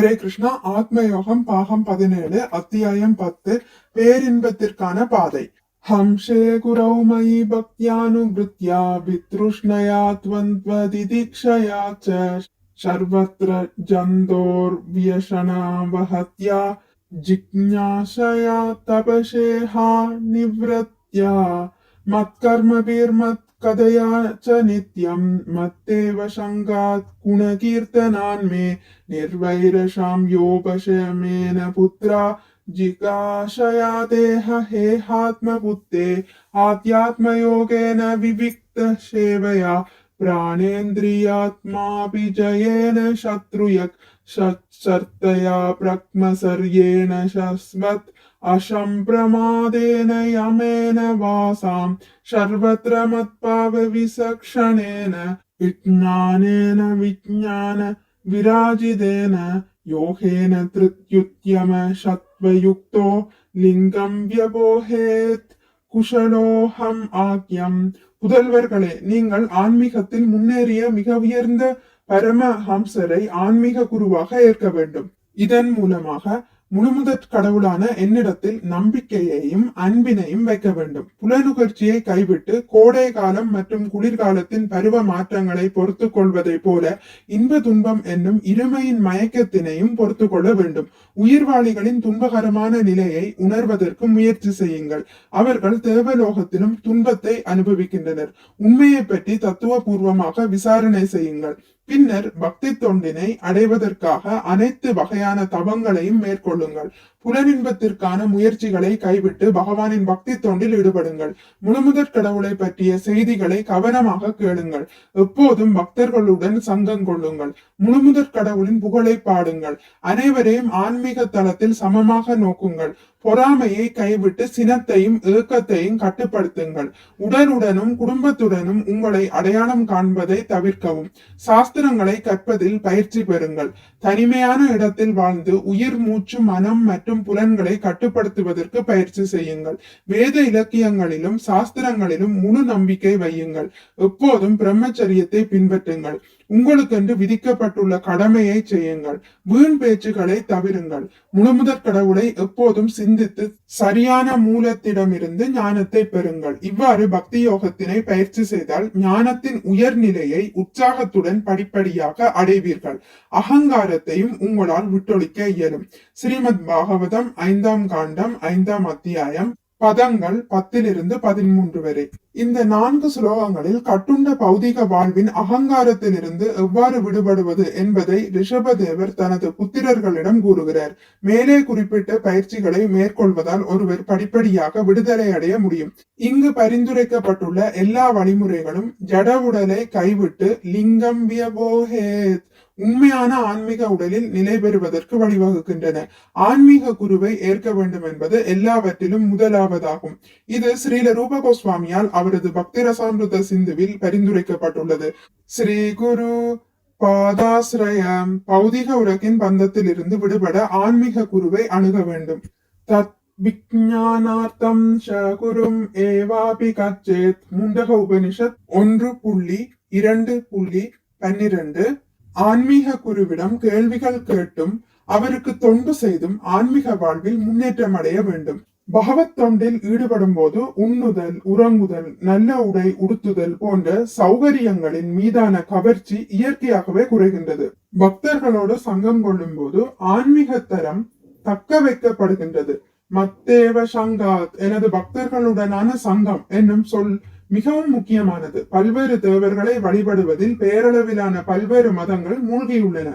ஹரே கிருஷ்ணா ஆத்மயோகம் பாகம் பதினேழு அத்தியாயம் பத்து பேரின்பத்திற்கான பாதை. ஹம்சே குரௌ மயி பக்தியானுகிருத்யா வித்ருஷ்ணயா துவந்திதிக்ஷயா சர்வத்ர ஜந்தோர் வியசனா வஹத்யா ஜிக்ஞாசயா தபசேஹா நிவ்ரத்யா மத்கர்மபீர்மத் मत्कर्मभिर्मत्कदया च नित्यं मत्तेव सङ्गात् गुणकीर्तनान् मे निर्वैरशां योपशमेन पुत्रा जिज्ञासया देह हेहात्मबुद्धे आध्यात्मयोगेन विविक्तसेवया प्राणेन्द्रियात्मापि जयेन शत्रुयक् सत्सर्तया प्रक्मसर्येण शश्वत् अशम्प्रमादेन यमेन वासां सर्वत्र मत्पावविसक्षणेन विज्ञानेन विज्ञान विराजितेन योगेन धृत्युद्यम सत्त्वयुक्तो लिङ्गं व्यबोहेत् குஷலோகம் ஆக்கியம் புதல்வர்களே நீங்கள் ஆன்மீகத்தில் முன்னேறிய மிக உயர்ந்த பரமஹம்சரை ஆன்மீக குருவாக ஏற்க வேண்டும் இதன் மூலமாக முழுமுதற் கடவுளான என்னிடத்தில் நம்பிக்கையையும் அன்பினையும் வைக்க வேண்டும். புலனுகர்ச்சியை கைவிட்டு கோடை காலம் மற்றும் குளிர்காலத்தின் பருவ மாற்றங்களை பொறுத்து கொள்வதை போல இன்ப துன்பம் என்னும் இருமையின் மயக்கத்தினையும் பொறுத்து கொள்ள வேண்டும். உயிர்வாளிகளின் துன்பகரமான நிலையை உணர்வதற்கு முயற்சி செய்யுங்கள். அவர்கள் தேவலோகத்திலும் துன்பத்தை அனுபவிக்கின்றனர். உண்மையை பற்றி தத்துவபூர்வமாக விசாரணை செய்யுங்கள். பின்னர் பக்தி தொண்டினை அடைவதற்காக அனைத்து வகையான தவங்களையும் மேற்கொள்ளுங்கள். புலனின்பத்திற்கான முயற்சிகளை கைவிட்டு பகவானின் பக்தி தொண்டில் ஈடுபடுங்கள். முழுமுதற் கடவுளை பற்றிய செய்திகளை கவனமாக கேளுங்கள். எப்போதும் பக்தர்களுடன் சங்கம் கொள்ளுங்கள். முழுமுதற் கடவுளின் புகழை பாடுங்கள். அனைவரையும் ஆன்மீக தளத்தில் சமமாக நோக்குங்கள். பொறாமையை கைவிட்டு சினத்தையும் ஏக்கத்தையும் கட்டுப்படுத்துங்கள். உடனுடனும் குடும்பத்துடனும் உங்களை அடையாளம் காண்பதை தவிர்க்கவும். சாஸ்திரங்களை கற்பதில் பயிற்சி பெறுங்கள். தனிமையான இடத்தில் வாழ்ந்து உயிர் மூச்சு மனம் மற்றும் புலன்களை கட்டுப்படுத்துவதற்கு பயிற்சி செய்யுங்கள். வேத இலக்கியங்களிலும் சாஸ்திரங்களிலும் முழு நம்பிக்கை வையுங்கள். எப்போதும் பிரம்மச்சரியத்தை பின்பற்றுங்கள். உங்களுக்கென்று விதிக்கப்பட்டுள்ள கடமையை செய்யுங்கள். வீண் பேச்சுகளை தவிருங்கள். முழுமுதற் கடவுளை எப்போதும் சிந்தித்து சரியான மூலத்திடமிருந்து ஞானத்தை பெறுங்கள். இவ்வாறு பக்தி யோகத்தினை பயிற்சி செய்தால் ஞானத்தின் உயர்நிலையை உற்சாகத்துடன் படிப்படியாக அடைவீர்கள். அகங்காரத்தையும் உங்களால் விட்டொழிக்க இயலும். ஸ்ரீமத் பாகவதம் ஐந்தாம் காண்டம் ஐந்தாம் அத்தியாயம் பதங்கள் பத்திலிருந்து பதிமூன்று வரை. இந்த நான்கு ஸ்லோகங்களில் கட்டுண்ட பௌதிக வாழ்வின் அகங்காரத்திலிருந்து எவ்வாறு விடுபடுவது என்பதை ரிஷபதேவர் தனது புத்திரர்களிடம் கூறுகிறார். மேலே குறிப்பிட்ட பயிற்சிகளை மேற்கொள்வதால் ஒருவர் படிப்படியாக விடுதலை அடைய முடியும். இங்கு பரிந்துரைக்கப்பட்டுள்ள எல்லா வழிமுறைகளும் ஜட உடலை கைவிட்டு லிங்கம் வியபோஹேத். உண்மையான ஆன்மீக உடலில் நிலை பெறுவதற்கு வழிவகுக்கின்றன. ஆன்மீக குருவை ஏற்க வேண்டும் என்பது எல்லாவற்றிலும் முதலாவதாகும். இது ஸ்ரீல ரூப கோஸ்வாமியால் அவரது பக்தி ரசாமிருத சிந்துவில் பரிந்துரைக்கப்பட்டுள்ளது. ஸ்ரீ குரு பாதாசிரயம் பௌதிக உலகின் பந்தத்தில் இருந்து விடுபட ஆன்மீக குருவை அணுக வேண்டும். தத் விஜானார்த்தம் குரும் ஏவாபி கச்சேத். முண்டக உபனிஷத் ஒன்று புள்ளி இரண்டு புள்ளி பன்னிரண்டு ஆன்மீக குருவிடம் கேள்விகள் கேட்டும் அவருக்கு தொண்டு செய்தும் ஆன்மீக வாழ்வில் முன்னேற்றம் அடைய வேண்டும். பகவத் தொண்டில் ஈடுபடும் போது உண்ணுதல் உறங்குதல் நல்ல உடை உடுத்துதல் போன்ற சௌகரியங்களின் மீதான கவர்ச்சி இயற்கையாகவே குறைகின்றது. பக்தர்களோடு சங்கம் கொள்ளும் போது ஆன்மீக தரம் தக்க வைக்கப்படுகின்றது. மத்தேவ சங்காத் எனது பக்தர்களுடனான சங்கம் என்னும் சொல் மிகவும் முக்கியமானது. பல்வேறு தேவர்களை வழிபடுவதில் பேரளவிலான பல்வேறு மதங்கள் மூழ்கியுள்ளன.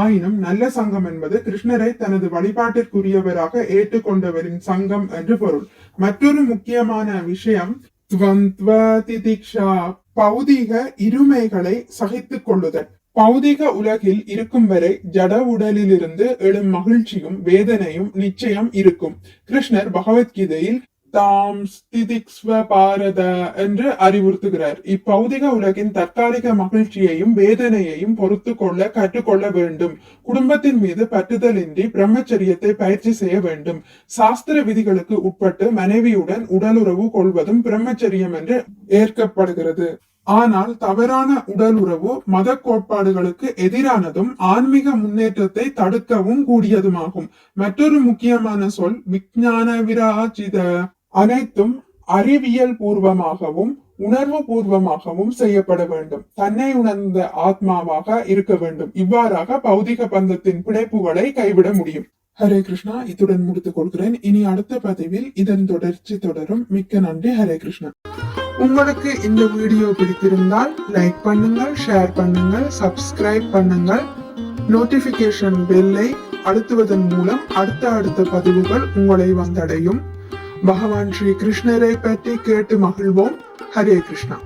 ஆயினும் நல்ல சங்கம் என்பது கிருஷ்ணரை தனது வழிபாட்டிற்குரியவராக ஏற்றுக்கொண்டவரின் சங்கம் என்று பொருள். மற்றொரு முக்கியமான விஷயம் பௌதிக இருமைகளை சகித்துக் கொள்ளுதல். பௌதிக உலகில் இருக்கும் வரை ஜட உடலிலிருந்து எழும் மகிழ்ச்சியும் வேதனையும் நிச்சயம் இருக்கும். கிருஷ்ணர் பகவத்கீதையில் தாம் ஸ்திதிக்ஸ்வ பாரத என்று அறிவுறுத்துகிறார். இப்பௌதிக உலகின் தற்காலிக மகிழ்ச்சியையும் வேதனையையும் பொறுத்து கொள்ள கற்றுக்கொள்ள வேண்டும். குடும்பத்தின் மீது பற்றுதலின்றி பிரம்மச்சரியத்தை பயிற்சி செய்ய வேண்டும். சாஸ்திர விதிகளுக்கு உட்பட்டு மனைவியுடன் உடலுறவு கொள்வதும் பிரம்மச்சரியம் என்று ஏற்கப்படுகிறது. ஆனால் தவறான உடல் உறவு மத கோட்பாடுகளுக்கு எதிரானதும் ஆன்மீக முன்னேற்றத்தை தடுக்கவும் கூடியதுமாகும். மற்றொரு முக்கியமான சொல் விஞ்ஞான விராஜித அனைத்தும் அறிவியல் பூர்வமாகவும் உணர்வு பூர்வமாகவும் செய்யப்பட வேண்டும். தன்னை உணர்ந்த ஆத்மாவாக இருக்க வேண்டும். இவ்வாறாக பௌதிக பந்தத்தின் பிணைப்புகளை கைவிட முடியும். ஹரே கிருஷ்ணா இத்துடன் முடித்துக் கொள்கிறேன். இனி அடுத்த பதிவில் இதன் தொடர்ச்சி தொடரும். மிக்க நன்றி ஹரே கிருஷ்ணா. உங்களுக்கு இந்த வீடியோ பிடித்திருந்தால் லைக் பண்ணுங்கள் ஷேர் பண்ணுங்கள் சப்ஸ்கிரைப் பண்ணுங்கள். நோட்டிபிகேஷன் பெல்லை அழுத்துவதன் மூலம் அடுத்த அடுத்த பதிவுகள் உங்களை வந்தடையும். பகவான் ஸ்ரீ கிருஷ்ணரை பற்றி கேட்டு மகிழ்வோம் ஹரே கிருஷ்ணா